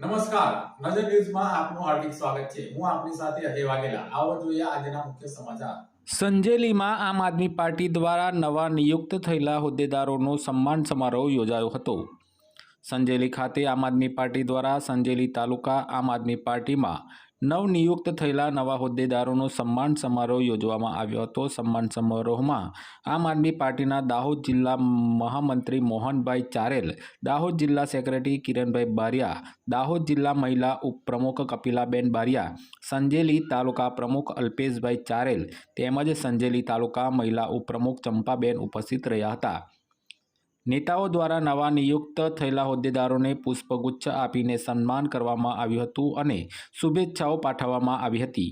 નમસ્કાર. નજર ન્યૂઝમાં આપનું હાર્દિક સ્વાગત છે. હું આપની સાથે અજય વાઘેલા. આવો જોઈએ આજના મુખ્ય સમાચાર. સંજેલીમાં આમ આદમી પાર્ટી દ્વારા નવા નિયુક્ત થયેલા હોદ્દેદારોનો સન્માન સમારોહ યોજાયો હતો. સંજેલી ખાતે આમ આદમી પાર્ટી દ્વારા સંજેલી તાલુકા આમ આદમી પાર્ટીમાં નવનિયુક્ત થયેલા નવા હોદ્દેદારોનો સન્માન સમારોહ યોજવામાં આવ્યો હતો. સન્માન સમારોહમાં આમ આદમી પાર્ટીના દાહોદ જિલ્લા મહામંત્રી મોહનભાઈ ચારેલ, દાહોદ જિલ્લા સેક્રેટરી કિરણભાઈ બારિયા, દાહોદ જિલ્લા મહિલા ઉપપ્રમુખ કપિલાબેન બારિયા, સંજેલી તાલુકા પ્રમુખ અલ્પેશભાઈ ચારેલ તેમજ સંજેલી તાલુકા મહિલા ઉપપ્રમુખ ચંપાબેન ઉપસ્થિત રહ્યા હતા. નેતાઓ દ્વારા નવા નિયુક્ત થયેલા હોદ્દેદારોને પુષ્પગુચ્છ આપીને સન્માન કરવામાં આવ્યું હતું અને શુભેચ્છાઓ પાઠવવામાં આવી હતી.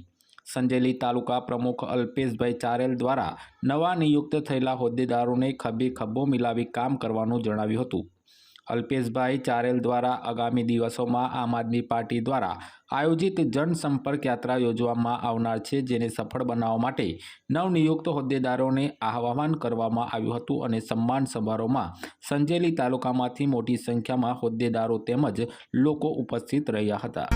સંજેલી તાલુકા પ્રમુખ અલ્પેશભાઈ ચારેલ દ્વારા નવા નિયુક્ત થયેલા હોદ્દેદારોને ખભે ખભો મિલાવી કામ કરવાનું જણાવ્યું હતું. અલ્પેશભાઈ ચારેલ દ્વારા આગામી દિવસોમાં આમ આદમી પાર્ટી દ્વારા આયોજિત જનસંપર્ક યાત્રા યોજવામાં આવનાર છે, જેને સફળ બનાવવા માટે નવનિયુક્ત હોદ્દેદારોને આહ્વાન કરવામાં આવ્યું હતું અને સન્માન સમારોહમાં સંજેલી તાલુકામાંથી મોટી સંખ્યામાં હોદ્દેદારો તેમજ લોકો ઉપસ્થિત રહ્યા હતા.